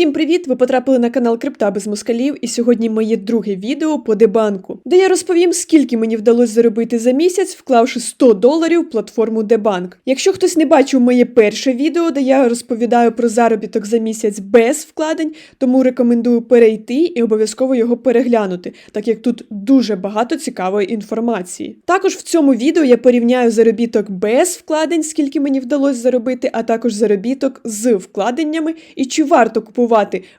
Всім привіт! Ви потрапили на канал Крипта без москалів, і сьогодні моє друге відео по дебанку, де я розповім, скільки мені вдалося заробити за місяць, вклавши 100 доларів в платформу Дебанк. Якщо хтось не бачив моє перше відео, де я розповідаю про заробіток за місяць без вкладень, тому рекомендую перейти і обов'язково його переглянути, так як тут дуже багато цікавої інформації. Також в цьому відео я порівняю заробіток без вкладень, скільки мені вдалося заробити, а також заробіток з вкладеннями і чи варто купувати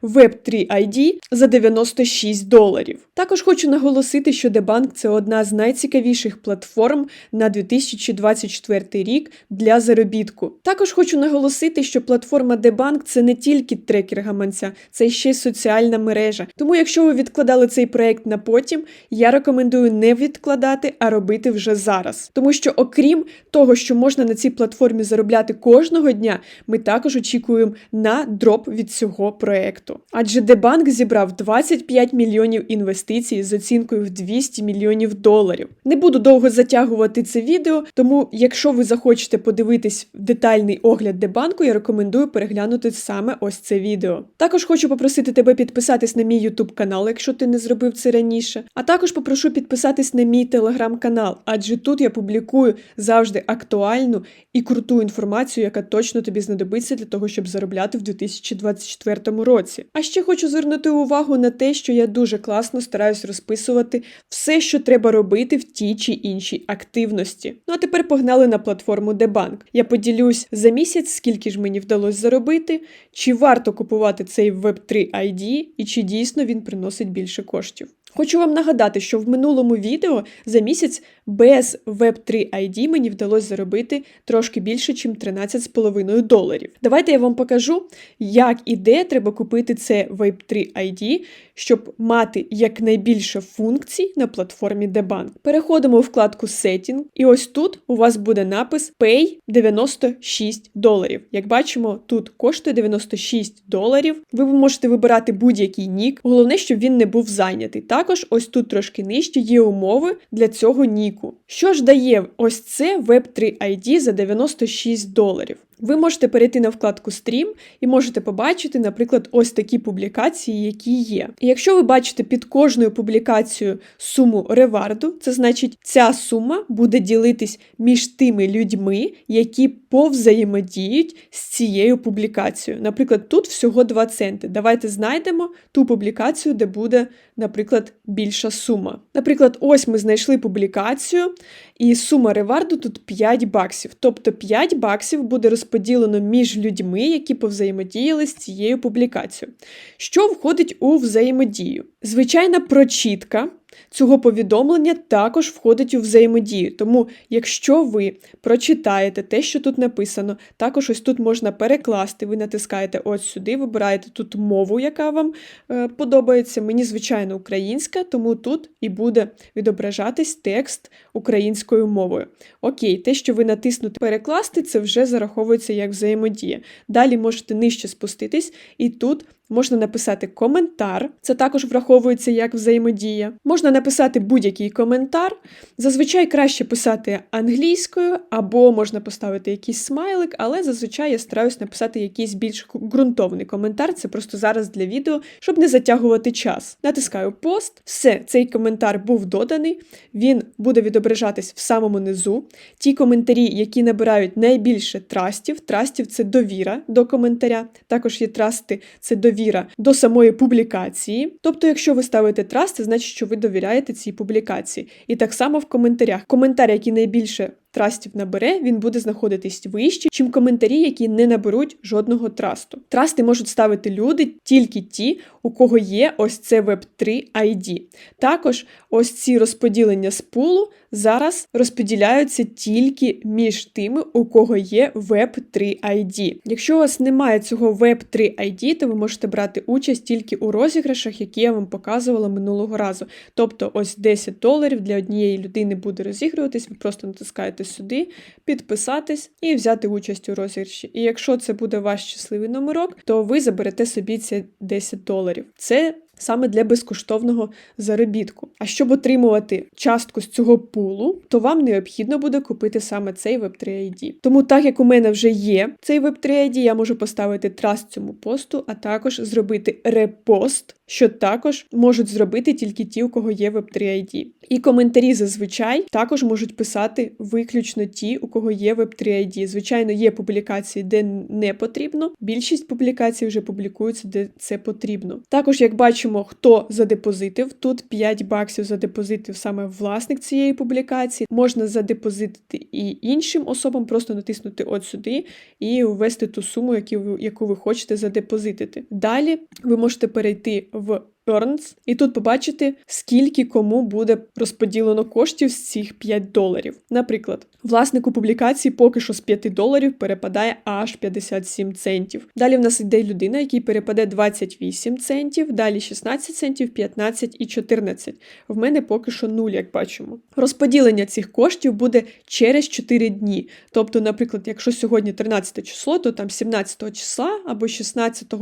Web3 ID за 96 доларів. Також хочу наголосити, що Дебанк це одна з найцікавіших платформ на 2024 рік для заробітку. Також хочу наголосити, що платформа Дебанк це не тільки трекер гаманця, це ще й соціальна мережа. Тому, якщо ви відкладали цей проект на потім, я рекомендую не відкладати, а робити вже зараз. Тому що, окрім того, що можна на цій платформі заробляти кожного дня, ми також очікуємо на дроп від цього проекту. Адже Дебанк зібрав 25 мільйонів інвестицій з оцінкою в 200 мільйонів доларів. Не буду довго затягувати це відео, тому якщо ви захочете подивитись детальний огляд Дебанку, я рекомендую переглянути саме ось це відео. Також хочу попросити тебе підписатись на мій YouTube канал, якщо ти не зробив це раніше. А також попрошу підписатись на мій телеграм-канал, адже тут я публікую завжди актуальну і круту інформацію, яка точно тобі знадобиться для того, щоб заробляти в 2024 році. А ще хочу звернути увагу на те, що я дуже класно стараюсь розписувати все, що треба робити в тій чи іншій активності. Ну а тепер погнали на платформу Дебанк. Я поділюсь за місяць, скільки ж мені вдалося заробити, чи варто купувати цей Web3 ID і чи дійсно він приносить більше коштів. Хочу вам нагадати, що в минулому відео за місяць без Web3 ID мені вдалося заробити трошки більше, ніж 13,5 доларів. Давайте я вам покажу, як і де треба купити це Web3 ID, щоб мати якнайбільше функцій на платформі Debunk. Переходимо у вкладку Setting, і ось тут у вас буде напис Pay 96 доларів. Як бачимо, тут коштує 96 доларів. Ви можете вибирати будь-який нік. Головне, щоб він не був зайнятий. Також ось тут трошки нижче є умови для цього ніку. Що ж дає ось це Web3 ID за 96 доларів? Ви можете перейти на вкладку Стрім і можете побачити, наприклад, ось такі публікації, які є. І якщо ви бачите під кожною публікацією суму реварду, це значить, ця сума буде ділитись між тими людьми, які повзаємодіють з цією публікацією. Наприклад, тут всього 2 центи. Давайте знайдемо ту публікацію, де буде, наприклад, більша сума. Наприклад, ось ми знайшли публікацію, і сума реварду тут 5 баксів. Тобто 5 баксів буде розподілено між людьми, які повзаємодіяли з цією публікацією. Що входить у взаємодію? Звичайна прочітка. Цього повідомлення також входить у взаємодію. Тому, якщо ви прочитаєте те, що тут написано, також ось тут можна перекласти. Ви натискаєте ось сюди, вибираєте тут мову, яка вам е, подобається. Мені, звичайно, українська, тому тут і буде відображатись текст українською мовою. Окей, те, що ви натиснете перекласти, це вже зараховується як взаємодія. Далі можете нижче спуститись, і тут. Можна написати коментар, це також враховується як взаємодія. Можна написати будь-який коментар. Зазвичай краще писати англійською, або можна поставити якийсь смайлик, але зазвичай я стараюсь написати якийсь більш ґрунтовний коментар. Це просто зараз для відео, щоб не затягувати час. Натискаю пост. Все, цей коментар був доданий, він буде відображатись в самому низу. Ті коментарі, які набирають найбільше трастів, трастів це довіра до коментаря. Також є трасти, це довіра довіра до самої публікації. Тобто, якщо ви ставите траст, це значить, що ви довіряєте цій публікації. І так само в коментарях. Коментар, який найбільше трастів набере, він буде знаходитись вище, чим коментарі, які не наберуть жодного трасту. Трасти можуть ставити люди тільки ті, у кого є ось це Web3 ID. Також ось ці розподілення з пулу зараз розподіляються тільки між тими, у кого є Web3 ID. Якщо у вас немає цього Web3 ID, то ви можете брати участь тільки у розіграшах, які я вам показувала минулого разу. Тобто, ось 10 доларів для однієї людини буде розігруватись, ви просто натискаєте сюди, підписатись і взяти участь у розіграші. І якщо це буде ваш щасливий номерок, то ви заберете собі ці 10 доларів. Це саме для безкоштовного заробітку. А щоб отримувати частку з цього пулу, то вам необхідно буде купити саме цей Web3 ID. Тому, так як у мене вже є цей Web3 ID, я можу поставити траст цьому посту, а також зробити репост, що також можуть зробити тільки ті, у кого є Web3 ID. І коментарі зазвичай також можуть писати виключно ті, у кого є Web3 ID. Звичайно, є публікації, де не потрібно. Більшість публікацій вже публікуються, де це потрібно. Також, як бачимо, хто задепозитив, тут 5 баксів задепозитив саме власник цієї публікації. Можна задепозитити і іншим особам, просто натиснути от сюди і ввести ту суму, яку ви хочете задепозитити. Далі ви можете перейти в Earns, і тут побачити, скільки кому буде розподілено коштів з цих 5 доларів. Наприклад, власнику публікації поки що з 5 доларів перепадає аж 57 центів. Далі в нас йде людина, якій перепаде 28 центів, далі 16 центів, 15 і 14. В мене поки що 0, як бачимо. Розподілення цих коштів буде через 4 дні. Тобто, наприклад, якщо сьогодні 13 число, то там 17 числа або 16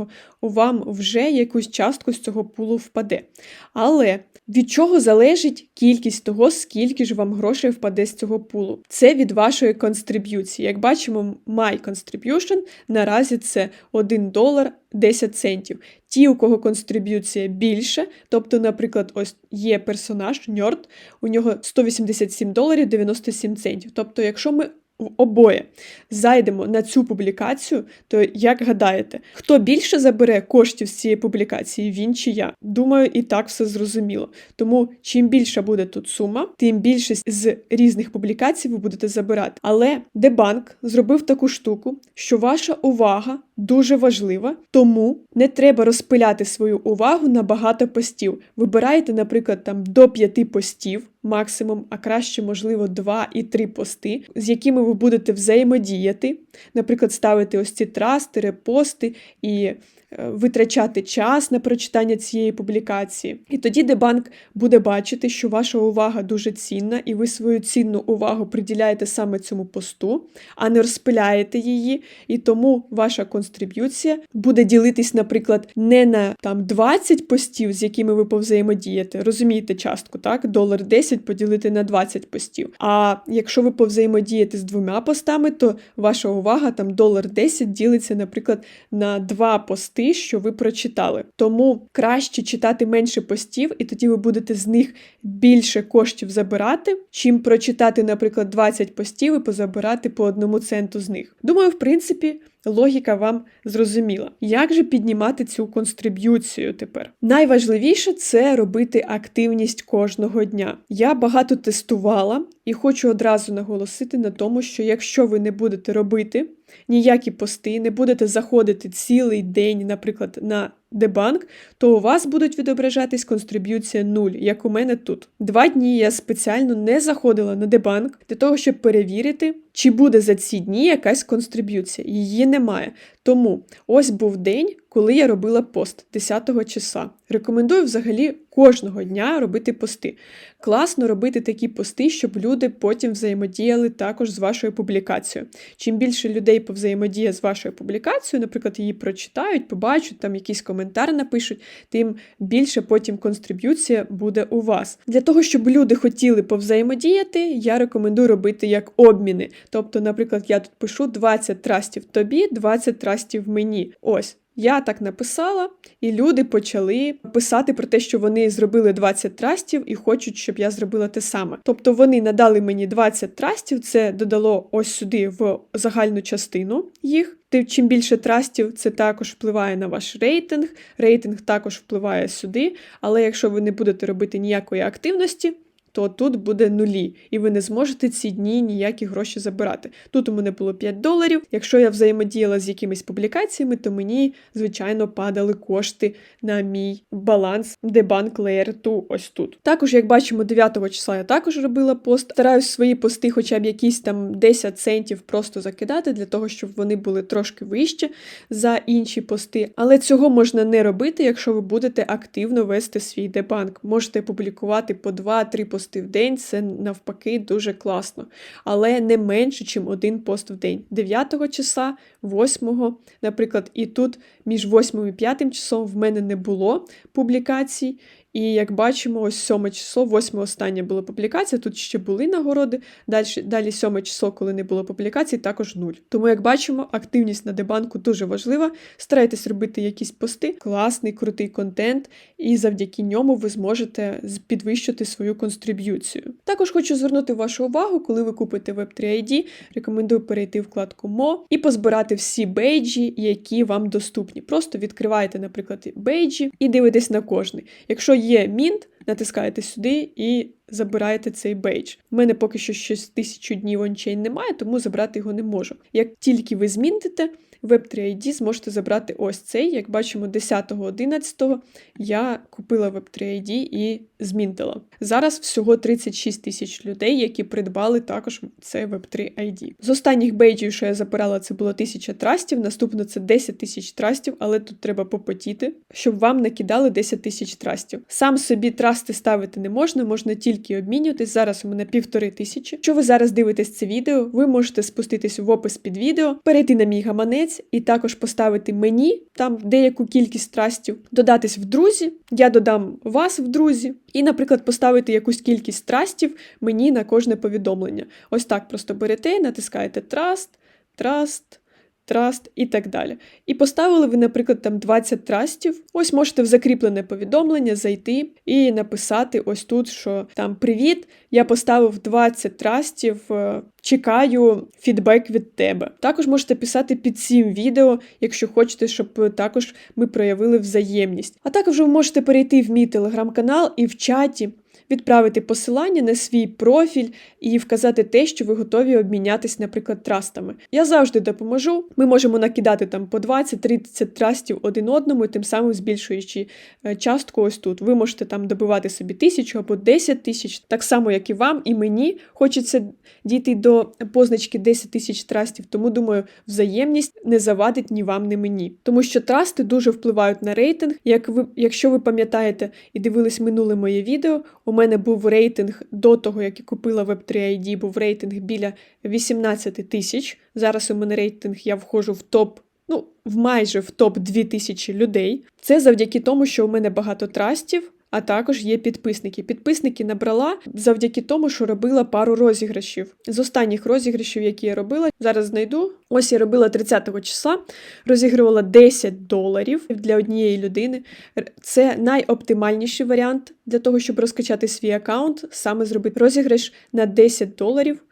вам вже якусь частку з цього пулу впаде. Але від чого залежить кількість того, скільки ж вам грошей впаде з цього пулу? Це від вашої констриб'юції. Як бачимо, my contribution наразі це 1 долар 10 центів. Ті, у кого констриб'юція більше, тобто, наприклад, ось є персонаж, ньорд, у нього 187 доларів 97 центів. Тобто, якщо ми обоє зайдемо на цю публікацію, то як гадаєте, хто більше забере коштів з цієї публікації, він чи я? Думаю, і так все зрозуміло. Тому чим більша буде тут сума, тим більше з різних публікацій ви будете забирати. Але Дебанк зробив таку штуку, що ваша увага дуже важлива, тому не треба розпиляти свою увагу на багато постів. Вибирайте, наприклад, там до п'яти постів. Максимум, а краще, можливо, два і три пости, з якими ви будете взаємодіяти, наприклад, ставити ось ці трасти, репости і витрачати час на прочитання цієї публікації. І тоді дебанк буде бачити, що ваша увага дуже цінна, і ви свою цінну увагу приділяєте саме цьому посту, а не розпиляєте її. І тому ваша констриб'юція буде ділитись, наприклад, не на там 20 постів, з якими ви повзаємодієте. Розумієте частку, так? Долар 10 поділити на 20 постів. А якщо ви повзаємодієте з двома постами, то ваша увага там долар 10 ділиться, наприклад, на два пости пости, що ви прочитали. Тому краще читати менше постів, і тоді ви будете з них більше коштів забирати, чим прочитати, наприклад, 20 постів і позабирати по одному центу з них. Думаю, в принципі. Логіка вам зрозуміла. Як же піднімати цю констриб'юцію тепер? Найважливіше це робити активність кожного дня. Я багато тестувала і хочу одразу наголосити на тому, що якщо ви не будете робити ніякі пости, не будете заходити цілий день, наприклад, на дебанк, то у вас будуть відображатись констриб'юція 0, як у мене тут. Два дні я спеціально не заходила на дебанк для того, щоб перевірити, чи буде за ці дні якась констриб'юція. Її немає. Тому ось був день, коли я робила пост 10 числа. Рекомендую взагалі кожного дня робити пости. Класно робити такі пости, щоб люди потім взаємодіяли також з вашою публікацією. Чим більше людей повзаємодіє з вашою публікацією, наприклад, її прочитають, побачать, там якийсь коментар напишуть, тим більше потім констриб'юція буде у вас. Для того, щоб люди хотіли повзаємодіяти, я рекомендую робити як обміни. Тобто, наприклад, я тут пишу 20 трастів тобі, 20 трастів мені. Ось. Я так написала, і люди почали писати про те, що вони зробили 20 трастів і хочуть, щоб я зробила те саме. Тобто вони надали мені 20 трастів, це додало ось сюди в загальну частину їх. Чим більше трастів, це також впливає на ваш рейтинг. Рейтинг також впливає сюди. Але якщо ви не будете робити ніякої активності, то тут буде нулі, і ви не зможете ці дні ніякі гроші забирати. Тут у мене було 5 доларів. Якщо я взаємодіяла з якимись публікаціями, то мені, звичайно, падали кошти на мій баланс Debunk Layer 2 ось тут. Також, як бачимо, 9 числа я також робила пост. Стараюсь свої пости, хоча б якісь там 10 центів просто закидати, для того, щоб вони були трошки вище за інші пости. Але цього можна не робити, якщо ви будете активно вести свій дебанк. Можете публікувати по 2-3 пости пости в день це навпаки дуже класно. Але не менше, ніж один пост в день. 9 числа, 8, наприклад, і тут між 8 і 5 часом в мене не було публікацій. І як бачимо, ось 7 число, 8 останнє була публікація, тут ще були нагороди. Далі, далі 7 число, коли не було публікацій, також нуль. Тому, як бачимо, активність на дебанку дуже важлива. Старайтесь робити якісь пости, класний, крутий контент, і завдяки ньому ви зможете підвищити свою констриб'юцію. Також хочу звернути вашу увагу, коли ви купите Web3 ID, рекомендую перейти в вкладку Мо і позбирати всі бейджі, які вам доступні. Просто відкриваєте, наприклад, бейджі і дивитесь на кожний. Якщо є мінт, натискаєте сюди і забираєте цей бейдж. У мене поки що щось тисячу днів ончейн немає, тому забрати його не можу. Як тільки ви зміните, Web3 ID зможете забрати ось цей. Як бачимо, 10-11 я купила Web3 ID і змінтила. Зараз всього 36 тисяч людей, які придбали також це Web3 ID. З останніх бейджів, що я забирала, це було 1000 трастів, наступно це 10 тисяч трастів, але тут треба попотіти, щоб вам накидали 10 тисяч трастів. Сам собі трасти ставити не можна, можна тільки обмінюватись. Зараз у мене півтори тисячі. Якщо ви зараз дивитесь це відео, ви можете спуститись в опис під відео, перейти на мій гаманець і також поставити мені там деяку кількість трастів, додатись в друзі. Я додам вас в друзі, і, наприклад, поставити якусь кількість трастів мені на кожне повідомлення. Ось так просто берете, натискаєте траст, траст. Траст і так далі. І поставили ви, наприклад, там 20 трастів. Ось можете в закріплене повідомлення зайти і написати ось тут, що там привіт, я поставив 20 трастів, е, чекаю фідбек від тебе. Також можете писати під цим відео, якщо хочете, щоб також ми проявили взаємність. А також ви можете перейти в мій телеграм-канал і в чаті відправити посилання на свій профіль і вказати те, що ви готові обмінятись, наприклад, трастами. Я завжди допоможу. Ми можемо накидати там по 20-30 трастів один одному, тим самим збільшуючи е, частку ось тут. Ви можете там добивати собі тисячу або 10 тисяч, так само, як і вам, і мені хочеться дійти до позначки 10 тисяч трастів, тому думаю, взаємність не завадить ні вам, ні мені. Тому що трасти дуже впливають на рейтинг. Як ви, Якщо ви пам'ятаєте і дивились минуле моє відео, у мене був рейтинг до того, як я купила Web3 ID, був рейтинг біля 18 тисяч. Зараз у мене рейтинг, я входжу в топ. Ну, в майже в топ 2000 людей. Це завдяки тому, що у мене багато трастів, а також є підписники. Підписники набрала завдяки тому, що робила пару розіграшів. З останніх розіграшів, які я робила, зараз знайду. Ось я робила 30-го числа, розігрувала 10 доларів для однієї людини. Це найоптимальніший варіант для того, щоб розкачати свій аккаунт, саме зробити розіграш на 10 доларів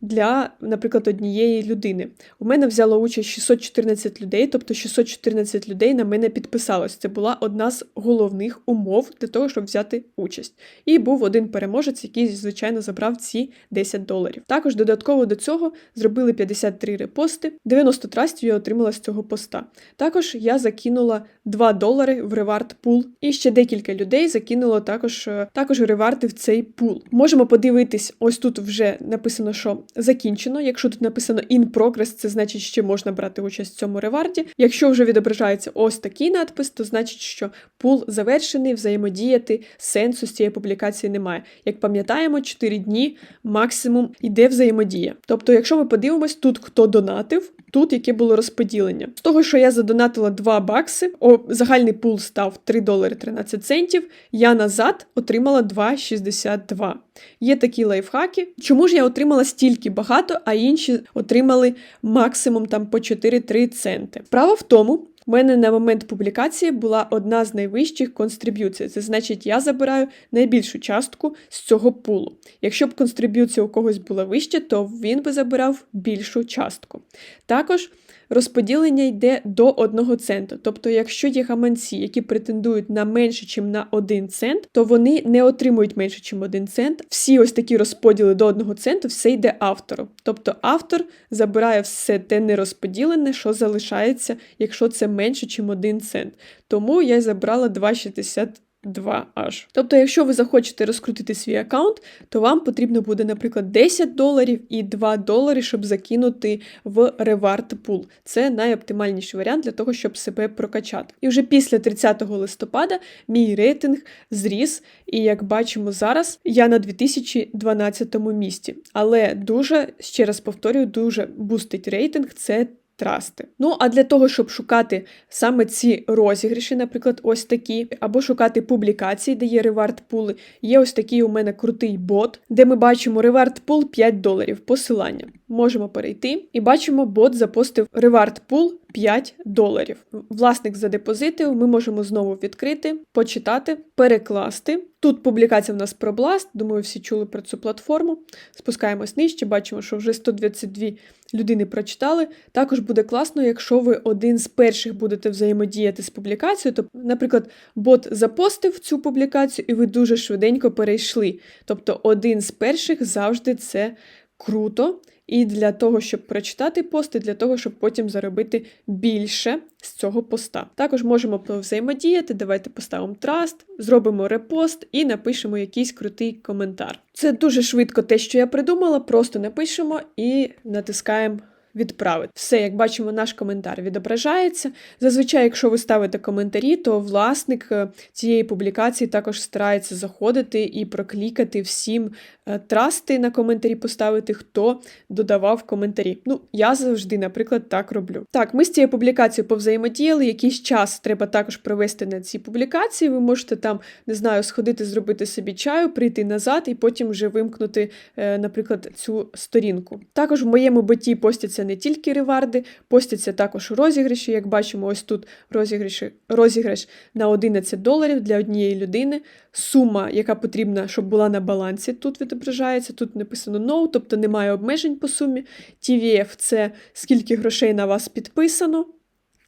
для, наприклад, однієї людини. У мене взяло участь 614 людей, тобто 614 людей на мене підписалось. Це була одна з головних умов для того, щоб взяти участь. І був один переможець, який, звичайно, забрав ці 10 доларів. Також додатково до цього зробили 53 репости, 90 трастів я отримала з цього поста. Також я закинула 2 долари в ревард пул, і ще декілька людей закинуло також також реварди в цей пул. Можемо подивитись, ось тут вже написано, що закінчено. Якщо тут написано in progress, це значить, що можна брати участь в цьому реварді. Якщо вже відображається ось такий надпис, то значить, що пул завершений, взаємодіяти сенсу з цієї публікації немає. Як пам'ятаємо, 4 дні максимум йде взаємодія. Тобто, якщо ми подивимось, тут хто донатив. Тут яке було розподілення. З того, що я задонатила 2 бакси, о, загальний пул став 3 долари 13 центів, я назад отримала 2,62. Є такі лайфхаки. Чому ж я отримала стільки багато, а інші отримали максимум там по 4-3 центи? Справа в тому, у мене на момент публікації була одна з найвищих констриб'юцій. Це значить, я забираю найбільшу частку з цього пулу. Якщо б констриб'юція у когось була вища, то він би забирав більшу частку. Також розподілення йде до 1 центу. Тобто, якщо є гаманці, які претендують на менше, ніж на 1 цент, то вони не отримують менше, ніж 1 цент. Всі ось такі розподіли до 1 центу, все йде автору. Тобто автор забирає все те нерозподілене, що залишається, якщо це менше, ніж 1 цент. Тому я забрала 2,60 2H. Тобто, якщо ви захочете розкрутити свій аккаунт, то вам потрібно буде, наприклад, 10 доларів і 2 долари, щоб закинути в Reward Pool. Це найоптимальніший варіант для того, щоб себе прокачати. І вже після 30 листопада мій рейтинг зріс, і як бачимо зараз, я на 2012 місці. Але дуже, ще раз повторюю, дуже бустить рейтинг це трасти. Ну, а для того, щоб шукати саме ці розіграші, наприклад, ось такі, або шукати публікації, де є ревард пули, є ось такий у мене крутий бот, де ми бачимо ревард пул 5 доларів. Посилання. Можемо перейти і бачимо, бот запостив ревард пул 5 доларів. Власник задепозитив, ми можемо знову відкрити, почитати, перекласти. Тут публікація в нас про Blast, думаю, всі чули про цю платформу. Спускаємось нижче, бачимо, що вже 122 людини прочитали. Також буде класно, якщо ви один з перших будете взаємодіяти з публікацією. Тобто, наприклад, бот запостив цю публікацію, і ви дуже швиденько перейшли. Тобто, один з перших завжди це круто. І для того, щоб прочитати пост, і для того, щоб потім заробити більше з цього поста. Також можемо взаємодіяти, давайте поставимо траст, зробимо репост і напишемо якийсь крутий коментар. Це дуже швидко те, що я придумала, просто напишемо і натискаємо відправити. Все, як бачимо, наш коментар відображається. Зазвичай, якщо ви ставите коментарі, то власник е, цієї публікації також старається заходити і проклікати всім е, трасти на коментарі, поставити, хто додавав коментарі. Ну, я завжди, наприклад, так роблю. Так, ми з цією публікацією повзаємодіяли. Якийсь час треба також провести на цій публікації. Ви можете там, не знаю, сходити, зробити собі чаю, прийти назад і потім вже вимкнути, е, наприклад, цю сторінку. Також в моєму боті постяться не тільки реварди, постяться також розіграші. Як бачимо, ось тут розіграші, розіграш на 11 доларів для однієї людини. Сума, яка потрібна, щоб була на балансі, тут відображається. Тут написано no, тобто немає обмежень по сумі. TVF це скільки грошей на вас підписано.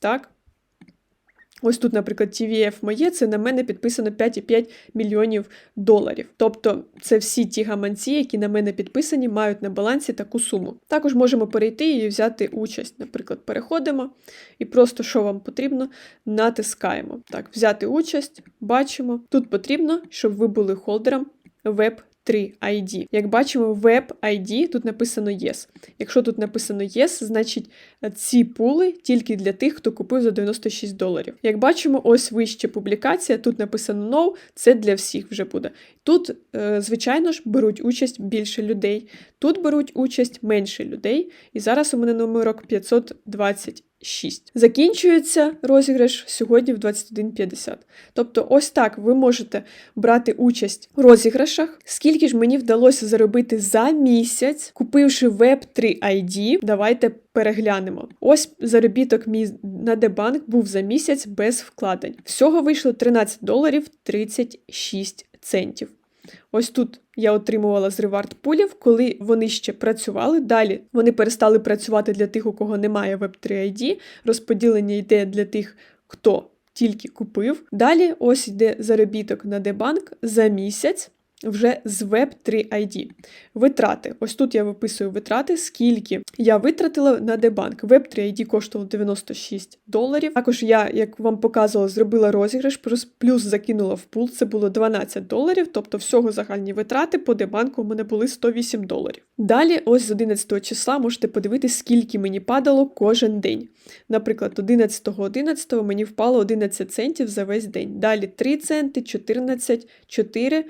Так? Ось тут, наприклад, TVF моє, це на мене підписано 5,5 мільйонів доларів. Тобто це всі ті гаманці, які на мене підписані, мають на балансі таку суму. Також можемо перейти і взяти участь. Наприклад, переходимо і просто, що вам потрібно, натискаємо. Так, взяти участь, бачимо. Тут потрібно, щоб ви були холдером веб 3 ID. Як бачимо, Web ID тут написано Yes. Якщо тут написано Yes, значить ці пули тільки для тих, хто купив за 96 доларів. Як бачимо, ось вище публікація, тут написано No, це для всіх вже буде. Тут, е, звичайно ж, беруть участь більше людей, тут беруть участь менше людей. І зараз у мене номерок 520. 6. Закінчується розіграш сьогодні в 21.50. Тобто, ось так ви можете брати участь у розіграшах. Скільки ж мені вдалося заробити за місяць, купивши web 3 ID, давайте переглянемо. Ось заробіток мій на Дебанк був за місяць без вкладень. Всього вийшло 13 доларів 36 центів. Ось тут я отримувала з ревард пулів, коли вони ще працювали. Далі вони перестали працювати для тих, у кого немає Web3 ID. Розподілення йде для тих, хто тільки купив. Далі ось йде заробіток на Дебанк за місяць вже з Web3 ID. Витрати. Ось тут я виписую витрати, скільки я витратила на Дебанк. Web3 ID коштував 96 доларів. Також я, як вам показувала, зробила розіграш, плюс закинула в пул, це було 12 доларів, тобто всього загальні витрати по Дебанку у мене були 108 доларів. Далі, ось з 11 числа, можете подивитися, скільки мені падало кожен день. Наприклад, 11.11 .11 мені впало 11 центів за весь день. Далі 3 центи, 14, 4.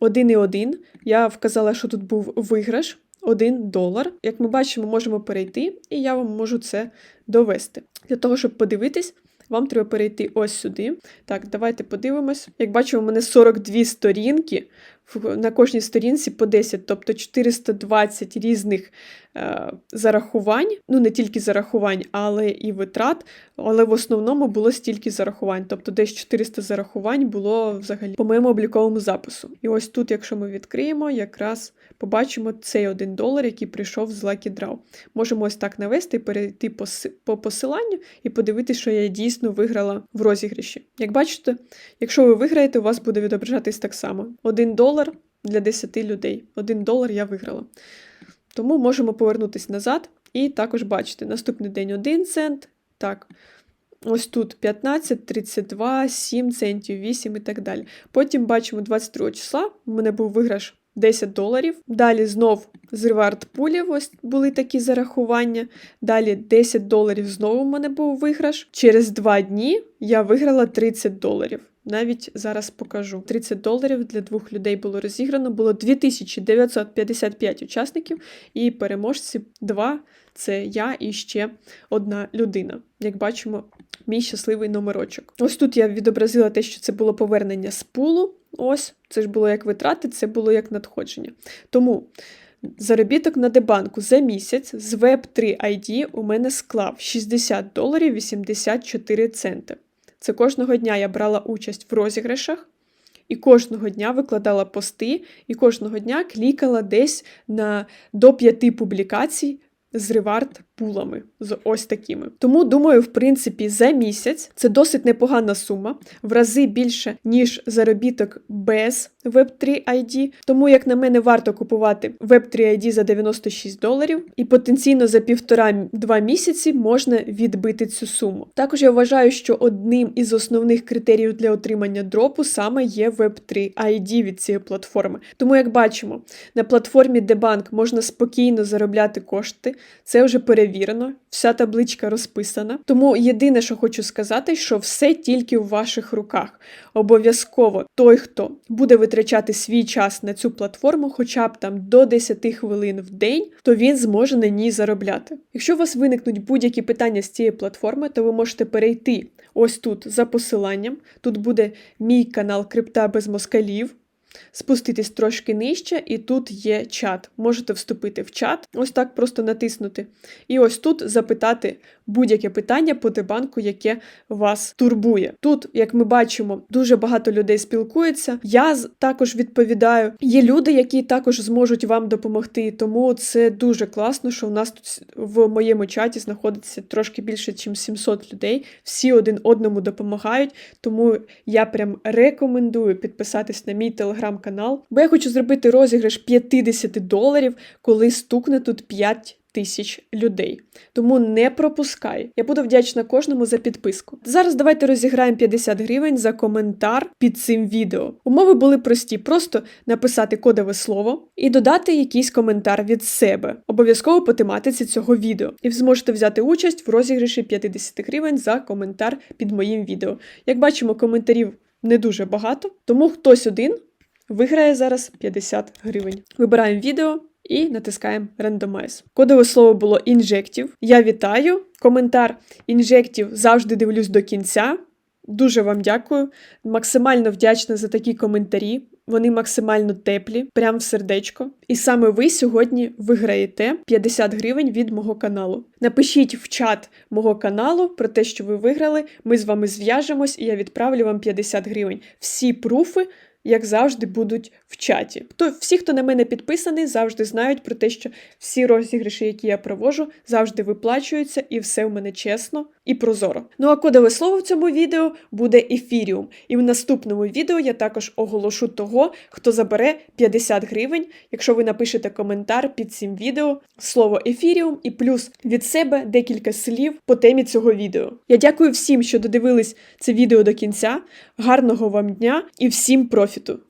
1,1. Я вказала, що тут був виграш 1 долар. Як ми бачимо, можемо перейти, і я вам можу це довести. Для того, щоб подивитись, вам треба перейти ось сюди. Так, давайте подивимось. Як бачимо, у мене 42 сторінки. На кожній сторінці по 10, тобто 420 різних е, зарахувань, ну не тільки зарахувань, але і витрат. Але в основному було стільки зарахувань, тобто десь 400 зарахувань було взагалі по моєму обліковому запису. І ось тут, якщо ми відкриємо, якраз побачимо цей один долар, який прийшов з Lucky Draw. Можемо ось так навести, перейти по, по посиланню і подивитися, що я дійсно виграла в розіграші. Як бачите, якщо ви виграєте, у вас буде відображатись так само: 1 долар для 10 людей. 1 долар я виграла. Тому можемо повернутися назад і також бачити. Наступний день 1 цент. Так, Ось тут 15, 32, 7 центів, 8 і так далі. Потім бачимо 22 числа. У мене був виграш 10 доларів. Далі знов з ревард пулів ось були такі зарахування. Далі 10 доларів знову в мене був виграш. Через 2 дні я виграла 30 доларів. Навіть зараз покажу. 30 доларів для двох людей було розіграно. Було 2955 учасників, і переможці два це я і ще одна людина. Як бачимо, мій щасливий номерочок. Ось тут я відобразила те, що це було повернення з пулу. Ось, це ж було як витрати, це було як надходження. Тому заробіток на дебанку за місяць з Web3 ID у мене склав 60 доларів 84 центи. Це кожного дня я брала участь в розіграшах. І кожного дня викладала пости, і кожного дня клікала десь на до п'яти публікацій з ревард пулами, з ось такими. Тому думаю, в принципі, за місяць це досить непогана сума, в рази більше, ніж заробіток без Web3 ID. Тому, як на мене, варто купувати Web3 ID за 96 доларів, і потенційно за півтора-два місяці можна відбити цю суму. Також я вважаю, що одним із основних критеріїв для отримання дропу саме є Web3 ID від цієї платформи. Тому, як бачимо, на платформі Debank можна спокійно заробляти кошти. Це вже перевірено, вся табличка розписана. Тому єдине, що хочу сказати, що все тільки в ваших руках. Обов'язково той, хто буде витрачати свій час на цю платформу, хоча б там до 10 хвилин в день, то він зможе на ній заробляти. Якщо у вас виникнуть будь-які питання з цієї платформи, то ви можете перейти ось тут за посиланням. Тут буде мій канал Крипта без москалів. Спуститись трошки нижче, і тут є чат. Можете вступити в чат, ось так просто натиснути. І ось тут запитати будь-яке питання по дебанку, яке вас турбує. Тут, як ми бачимо, дуже багато людей спілкується. Я також відповідаю. Є люди, які також зможуть вам допомогти. Тому це дуже класно, що у нас тут в моєму чаті знаходиться трошки більше, ніж 700 людей. Всі один одному допомагають. Тому я прям рекомендую підписатись на мій телеграм-канал, бо я хочу зробити розіграш 50 доларів, коли стукне тут 5 тисяч людей. Тому не пропускай. Я буду вдячна кожному за підписку. Зараз давайте розіграємо 50 гривень за коментар під цим відео. Умови були прості: просто написати кодове слово і додати якийсь коментар від себе, обов'язково по тематиці цього відео. І зможете взяти участь в розіграші 50 гривень за коментар під моїм відео. Як бачимо, коментарів не дуже багато, тому хтось один виграє зараз 50 гривень. Вибираємо відео і натискаємо Randomize. Кодове слово було інжектів. Я вітаю. Коментар інжектів завжди дивлюсь до кінця. Дуже вам дякую. Максимально вдячна за такі коментарі. Вони максимально теплі, прям в сердечко. І саме ви сьогодні виграєте 50 гривень від мого каналу. Напишіть в чат мого каналу про те, що ви виграли. Ми з вами зв'яжемось, і я відправлю вам 50 гривень. Всі пруфи як завжди, будуть в чаті. То всі, хто на мене підписаний, завжди знають про те, що всі розіграші, які я провожу, завжди виплачуються, і все в мене чесно і прозоро. Ну а кодове слово в цьому відео буде ефіріум. І в наступному відео я також оголошу того, хто забере 50 гривень, якщо ви напишете коментар під цим відео, слово ефіріум і плюс від себе декілька слів по темі цього відео. Я дякую всім, що додивились це відео до кінця. Гарного вам дня і всім профіту!